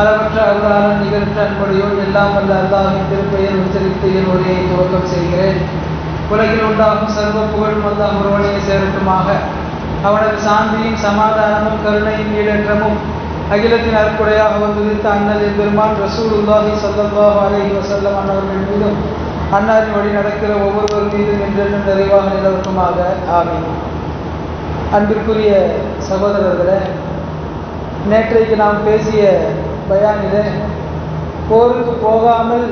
அளவற்ற அருளாளன் நிகழ்ற்ற எல்லாம் வல்ல அல்லாவின் திருப்பெயர் உச்சரித்து என் உரையை துவக்கம் செய்கிறேன். உலகில் உண்டாகும் சர்வ புகழும் அல்லாஹ் ஒருவனையை சேரட்டுமாக. அவனது சாந்தியும் சமாதானமும் கருணையும் ஈடற்றமும் அகிலத்தின் அற்புடையாக வந்துவித்த அண்ணல் பெருமான் ரசூலுல்லாஹி சல்லா அலைஹி வசல்லம் அன்னவர்கள் மீதும் அன்னாரின் வழி நடக்கிற ஒவ்வொருவர் மீதும் என்றென்றும் நிறைவாக நிலவட்டுமாக. ஆமீன். அன்பிற்குரிய சகோதரர்களே நேற்றைக்கு நாம் பேசிய பயானிலே போருக்கு போகாமல்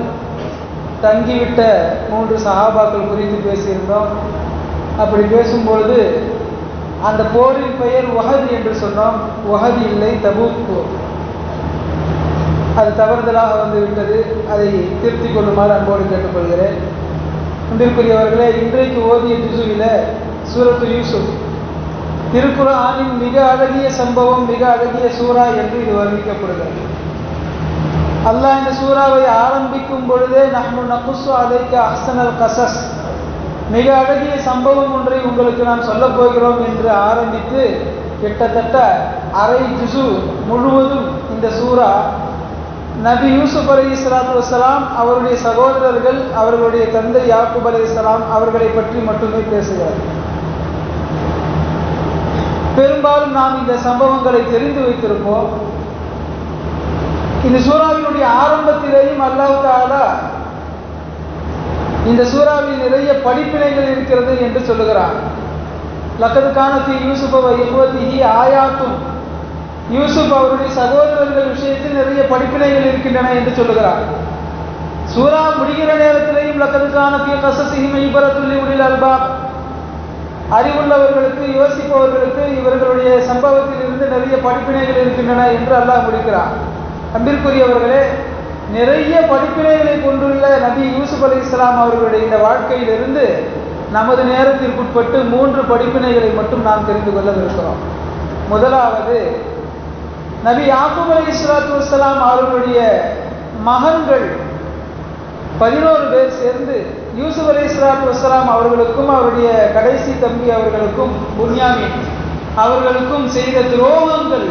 தங்கிவிட்ட மூன்று சகாபாக்கள் குறித்து பேசியிருந்தோம். அப்படி பேசும்பொழுது அந்த போரின் பெயர் உகதி என்று சொன்னோம். உகதி இல்லை தபூக் போர். அது தவறுதலாக வந்து விட்டது. அதை திருத்திக் கொள்ளுமாறு அன்போடு கேட்டுக்கொள்கிறேன். அன்பிற்குரியவர்களே இன்றைக்கு ஓதிய திசுவில சூரத்து யூசுப். திருக்குறானின் மிக அழகிய சம்பவம் மிக அழகிய சூறா என்று இது வர்ணிக்கப்படுகிறது. அல்லாஹ் இந்த சூறாவை ஆரம்பிக்கும் பொழுதே நஹ்னு நகுசு அதைக்கு அஹ்சனல் கசஸ் மிக அழகிய சம்பவம் ஒன்றை உங்களுக்கு நாம் சொல்லப் போகிறோம் என்று ஆரம்பித்து கிட்டத்தட்ட அரை ஜுசு முழுவதும் இந்த சூறா. நபி யூசுப் அலி இஸ்லாத்து வலாம் அவருடைய சகோதரர்கள் அவர்களுடைய தந்தை யாக்குப் அலி இஸ்லாம் அவர்களை பற்றி மட்டுமே பேசுகிறார். பெரும்பாலும் நாம் இந்த சம்பவங்களை தெரிந்து வைத்திருப்போம். இந்த சூறாவினுடைய ஆரம்பத்திலேயும் அல்லாஹாலா இந்த சூறாவில் நிறைய படிப்பினைகள் இருக்கிறது என்று சொல்லுகிறான். லக்கது காணத்தி யூசுப் யுவதிஹி ஆயாத்தும். யூசுப் அவருடைய சகோதரர்கள் விஷயத்தில் நிறைய படிப்பினைகள் இருக்கின்றன என்று சொல்லுகிறார் சூறா முடிகிற நேரத்திலேயும் லக்கது காணத்திய கசசிஹிம் ஐபரத்துள்ளி உளில் அல்பாப். அறிவுள்ளவர்களுக்கு யோசிப்பவர்களுக்கு இவர்களுடைய சம்பவத்தில் இருந்து நிறைய படிப்பினைகள் இருக்கின்றன என்று அல்லாஹ் முடிக்கிறார் அன்பிற்குரியவர்களே நிறைய படிப்பினைகளை கொண்டுள்ள நபி யூசுப் அலி இஸ்லாம் அவர்களுடைய இந்த வாழ்க்கையிலிருந்து நமது நேரத்திற்குட்பட்டு மூன்று படிப்பினைகளை மட்டும் நாம் தெரிந்து கொள்ளவிருக்கிறோம். முதலாவது நபி யாக்கூப் அலி இஸ்லாத்து வலாம் அவர்களுடைய மகன்கள் பதினோரு பேர் சேர்ந்து யூசுப் அலி இஸ்லாத்து வசலாம் அவர்களுக்கும் அவருடைய கடைசி தம்பி அவர்களுக்கும் புன்யாமின் அவர்களுக்கும் செய்த துரோகங்கள்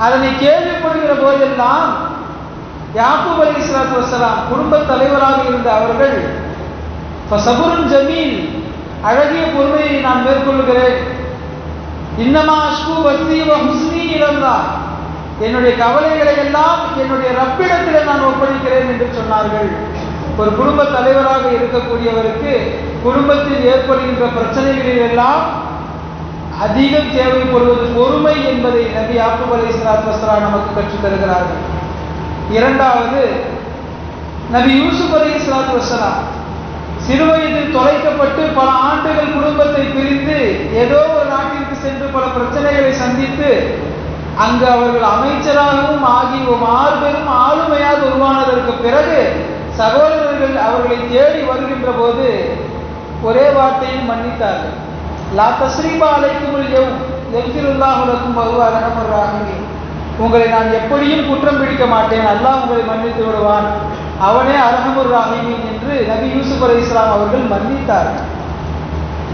அதனை கேள்விப்படுகிற போதெல்லாம் யாக்கூப் அலி இஸ்லாத்து வசலாம் குடும்ப தலைவராக இருந்த அவர்கள் சபுரன் ஜமீன் அழகிய பொறுமையை நான் மேற்கொள்கிறேன் இன்னமா அஷ்கு வசீவ ஹுஸ்னி இழந்தார் என்னுடைய கவலைகளை எல்லாம் என்னுடைய ரப்பிடத்தில் நான் ஒப்படைக்கிறேன் என்று சொன்னார்கள். ஒரு குடும்ப தலைவராக இருக்கக்கூடியவருக்கு குடும்பத்தில் ஏற்படுகின்ற பிரச்சனைகளில் எல்லாம் அதிகம் தேவைப்படுவது பொறுமை என்பதை நபி ஆக்கூப் அலி இஸ்லாத்வஸ்ரா நமக்கு கற்றுத் தருகிறார்கள். இரண்டாவது நபி யூசுப் அலி இஸ்லாத்து வசலாம் சிறுவயதில் தொலைக்கப்பட்டு பல ஆண்டுகள் குடும்பத்தை பிரிந்து ஏதோ ஒரு நாட்டிற்கு சென்று பல பிரச்சனைகளை சந்தித்து அங்கு அவர்கள் அமைச்சராகவும் ஆகி மாறுபெரும் ஆளுமையாக உருவானதற்கு பிறகு சகோதரர்கள் அவர்களை தேடி வருகின்ற போது ஒரே வார்த்தையில் மன்னித்தார்கள். லா தஸ்ரீபா அழைக்கும் எவ் எவ்விருல்லாஹுலக்கும் பகுவாரகமராகவே உங்களை நான் எப்படியும் குற்றம் பிடிக்க மாட்டேன். அல்லாஹ் உங்களை மன்னித்து விடுவான். அவனே அரகமுர் ராஹிமீன் என்று நபி யூசுப் அலி இஸ்லாம் அவர்கள் மன்னித்தார்.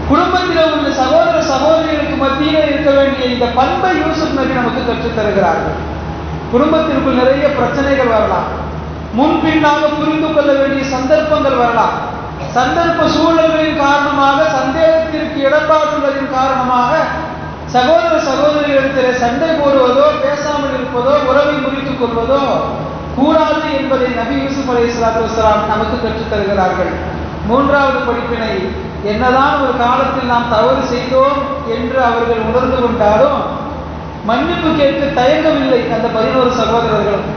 குடும்பத்தில் உள்ள சகோதர சகோதரிகளுக்கு மத்தியில் இருக்க வேண்டிய இந்த பண்பை யூசுப் நபி நமக்கு கற்றுத் தருகிறார்கள். குடும்பத்திற்குள் நிறைய பிரச்சனைகள் வரலாம். முன்பின்னாக புரிந்து கொள்ள வேண்டிய சந்தர்ப்பங்கள் வரலாம். சந்தர்ப்ப சூழல்களின் காரணமாக சந்தேகத்திற்கு இடம்பாடுள்ளதின் காரணமாக சகோதர சகோதரிகளிடத்தில் சண்டை போடுவதோ பேசாமல் இருப்பதோ உறவை முறித்துக் கொள்வதோ கூடாது என்பதை நபி யூசுப் அலி இஸ்லாத்து வஸ்லாம் நமக்கு கற்றுத் தருகிறார்கள். மூன்றாவது படிப்பினை என்னதான் ஒரு காலத்தில் நாம் தவறு செய்தோம் என்று அவர்கள் உணர்ந்து கொண்டாலும் மன்னிப்பு கேட்க தயங்கவில்லை அந்த பதினோரு சகோதரர்களும்.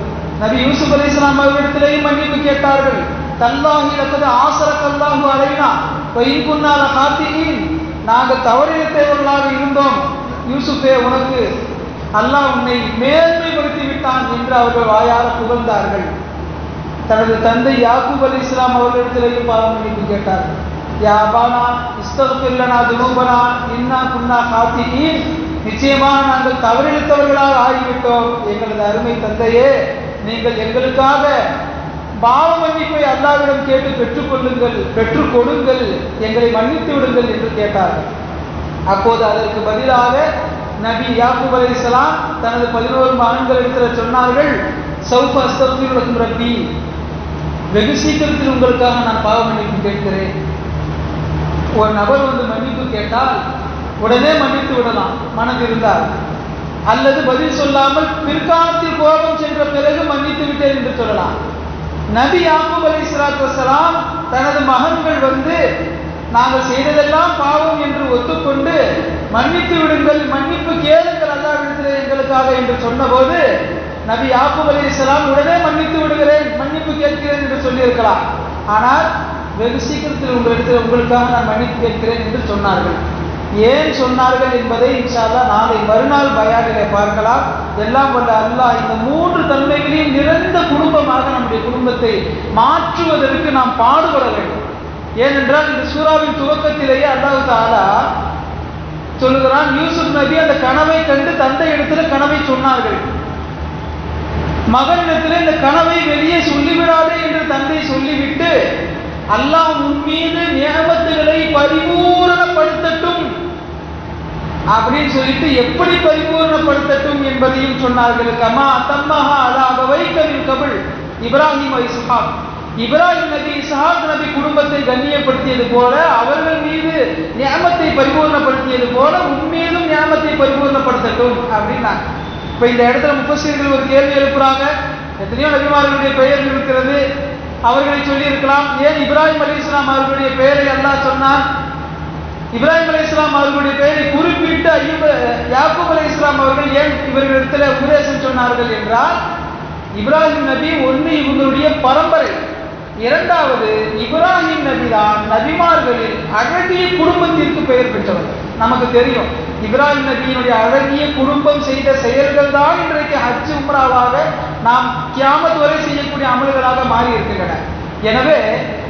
நபி யூசுப் அலி இஸ்லாம் அவர்களிடத்திலேயும் மன்னிப்பு கேட்டார்கள். தல்லாஹி லக்கது ஆசர கல்லாஹு அலைனா பயிர்குன்னால காத்தியின் நாங்கள் தவறிழைத்தவர்களாக இருந்தோம். யூசுஃபே உனக்கு அல்லாஹ் உன்னை மேன்மைப்படுத்தி விட்டான் என்று அவர்கள் வாயார புகழ்ந்தார்கள். தனது தந்தை யாக்கூப் அலி இஸ்லாம் அவர்களிடத்திலேயும் பாவம் மன்னிப்பு கேட்டார்கள் யா அபானா இஸ்தகுல்லனா துனூபனா இன்னா குன்னா காத்தியின் நிச்சயமாக நாங்கள் தவறிழுத்தவர்களாக ஆகிவிட்டோம். எங்களது அருமை தந்தையே நீங்கள் எங்களுக்காக பாவ மன்னிப்பை அல்லாவிடம் கேட்டு பெற்றுக்கொள்ளுங்கள் பெற்றுக் கொடுங்கள் எங்களை மன்னித்து விடுங்கள் என்று கேட்டார்கள். அப்போது அதற்கு பதிலாக நபி யாக்கூப் அலைஹிஸ்ஸலாம் தனது பதினோரு மகன்களிடத்தில் சொன்னார்கள். சௌஃப அஸ்தக்ஃபிருலக்கும் ரப்பி வெகு சீக்கிரத்தில் உங்களுக்காக நான் பாவ மன்னிப்பு கேட்கிறேன். ஒரு நபர் வந்து மன்னிப்பு கேட்டால் உடனே மன்னித்து விடலாம் மனம் இருந்தால். அல்லது பதில் சொல்லாமல் பிற்காலத்தில் கோபம் சென்ற பிறகு மன்னித்து விட்டேன் என்று சொல்லலாம். நபி யாக்கூப் அலி வஸலாம் தனது மகன்கள் வந்து நாங்கள் செய்ததெல்லாம் பாவம் என்று ஒத்துக்கொண்டு மன்னித்து விடுங்கள் மன்னிப்பு கேளுங்கள் அல்லாவிடத்திலே எங்களுக்காக என்று சொன்னபோது நபி யாக்கூப் அலி உடனே மன்னித்து விடுகிறேன் மன்னிப்பு கேட்கிறேன் என்று சொல்லியிருக்கலாம். ஆனால் வெகு சீக்கிரத்தில் உங்களிடத்தில் உங்களுக்காக நான் மன்னிப்பு கேட்கிறேன் என்று சொன்னார்கள். ஏன் சொன்னார்கள் என்பதை இன்ஷால்லா நாளை மறுநாள் பயானிலே பார்க்கலாம். எல்லாம் கொண்ட அல்லாஹ் இந்த மூன்று தன்மைகளையும் நிறைந்த குடும்பமாக நம்முடைய குடும்பத்தை மாற்றுவதற்கு நாம் பாடுபட வேண்டும். ஏனென்றால் இந்த சூறாவின் துவக்கத்திலேயே அல்லாஹு தாலா சொல்லுகிறான் யூசுப் நபி அந்த கனவை கண்டு தந்தை இடத்துல கனவை சொன்னார்கள். மகனிடத்தில் இந்த கனவை வெளியே சொல்லிவிடாதே என்று தந்தை சொல்லிவிட்டு அல்லாஹ் உன் மீது நியமத்துகளை பரிபூரணப்படுத்தட்டும். அப்படின்னு சொல்லிட்டு எப்படி பரிபூர்ணப்படுத்தட்டும் என்பதையும் சொன்னார்கள். கமா தம்மஹா அலா வைக்கவின் கபில். Ibrahim Ishaq. இப்ராஹிம் நபி இஸ்ஹாக் நபி குடும்பத்தை கண்ணியப்படுத்தியது போல அவர்கள் மீது நியமத்தை பரிபூர்ணப்படுத்தியது போல உண்மையிலும் நியமத்தை பரிபூர்ணப்படுத்தட்டும் அப்படின்னாங்க. இப்ப இந்த இடத்துல முப்பசீர்கள் ஒரு கேள்வி எழுப்புறாங்க. எத்தனையோ நபிமார்களுடைய பெயர் இருக்கிறது. அவர்களை சொல்லி இருக்கலாம் ஏன் இப்ராஹிம் அலி இஸ்லாம் அவர்களுடைய பெயரை அல்லாஹ் சொன்னான்? இப்ராஹிம் அலி இஸ்லாம் அவர்களுடைய பெயரை குறிப்பிட்டு ஐயூப் யாக்கூப் அலி இஸ்லாம் அவர்கள் ஏன் இவர்களிடத்தில் உபதேசம் சொன்னார்கள் என்றால் இப்ராஹிம் நபி ஒன்று இவங்களுடைய பரம்பரை. இரண்டாவது இப்ராஹிம் நபி தான் நபிமார்களில் அழகிய குடும்பத்திற்கு பெயர் பெற்றவர். நமக்கு தெரியும் இப்ராஹிம் நபியினுடைய அழகிய குடும்பம் செய்த செயல்கள் தான் இன்றைக்கு ஹஜ் உம்ராவாக நாம் கியாமத் வரை செய்யக்கூடிய அமல்களாக மாறி இருக்கின்றன. எனவே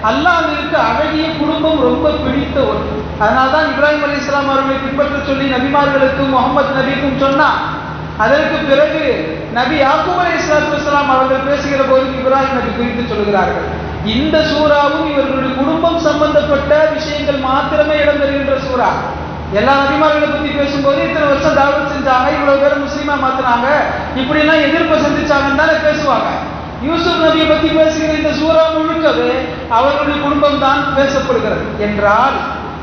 அல்லாவிற்கு அழகிய குடும்பம் ரொம்ப பிடித்த ஒன்று. அதனால்தான் இப்ராஹிம் அலி இஸ்லாம் அவர்களை பின்பற்ற சொல்லி நபிமார்களுக்கும் முகமது நபிக்கும் சொன்னான் அதற்கு பிறகு நபி யாக்கூப் அலி இஸ்லாத்து அவர்கள் பேசுகிற போது இப்ராஹிம் நபி குறித்து சொல்கிறார்கள். இந்த சூறாவும் இவர்களுடைய குடும்பம் சம்பந்தப்பட்ட விஷயங்கள் மாத்திரமே இடம் தருகின்ற சூறா. எல்லா நபிமார்களை பத்தி பேசும்போது இத்தனை வருஷம் தாவத் செஞ்சாங்க இவ்வளவு பேர் முஸ்லீமா மாத்தினாங்க இப்படிலாம் எதிர்ப்பை சந்திச்சாங்கன்னு தானே பேசுவாங்க. யூசுப் நபியை பத்தி பேசுகிற இந்த சூறா முழுக்கவே அவர்களுடைய குடும்பம் தான் பேசப்படுகிறது. என்றால்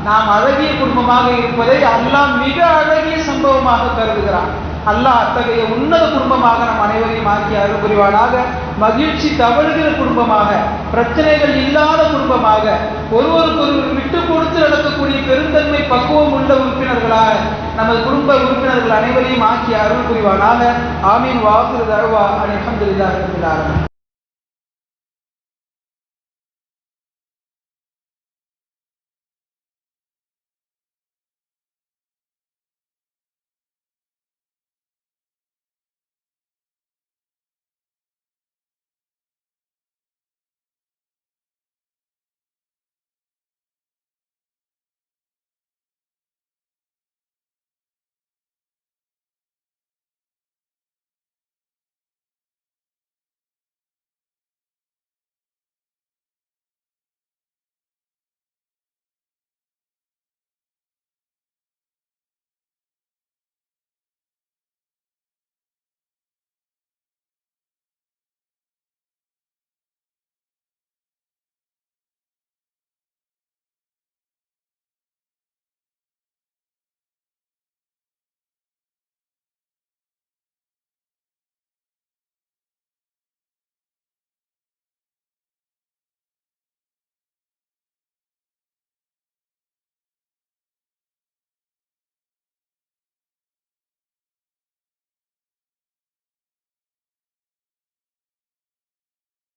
நாம் அழகிய குடும்பமாக இருப்பதை அல்லாஹ் மிக அழகிய சம்பவமாக கருதுகிறான். அல்லாஹ் அத்தகைய உன்னத குடும்பமாக நம் அனைவரையும் ஆக்கி அருள் புரிவானாக. மகிழ்ச்சி தவழ்கிற குடும்பமாக பிரச்சனைகள் இல்லாத குடும்பமாக ஒருவருக்கொருவர் விட்டு கொடுத்து நடக்கக்கூடிய பெருந்தன்மை பக்குவம் உள்ள உறுப்பினர்களாக நமது குடும்ப உறுப்பினர்கள் அனைவரையும் ஆக்கி அருள் புரிவானாக. ஆமீன். வாக்குறு தருவா அலி அஹமதுல்லாஹ்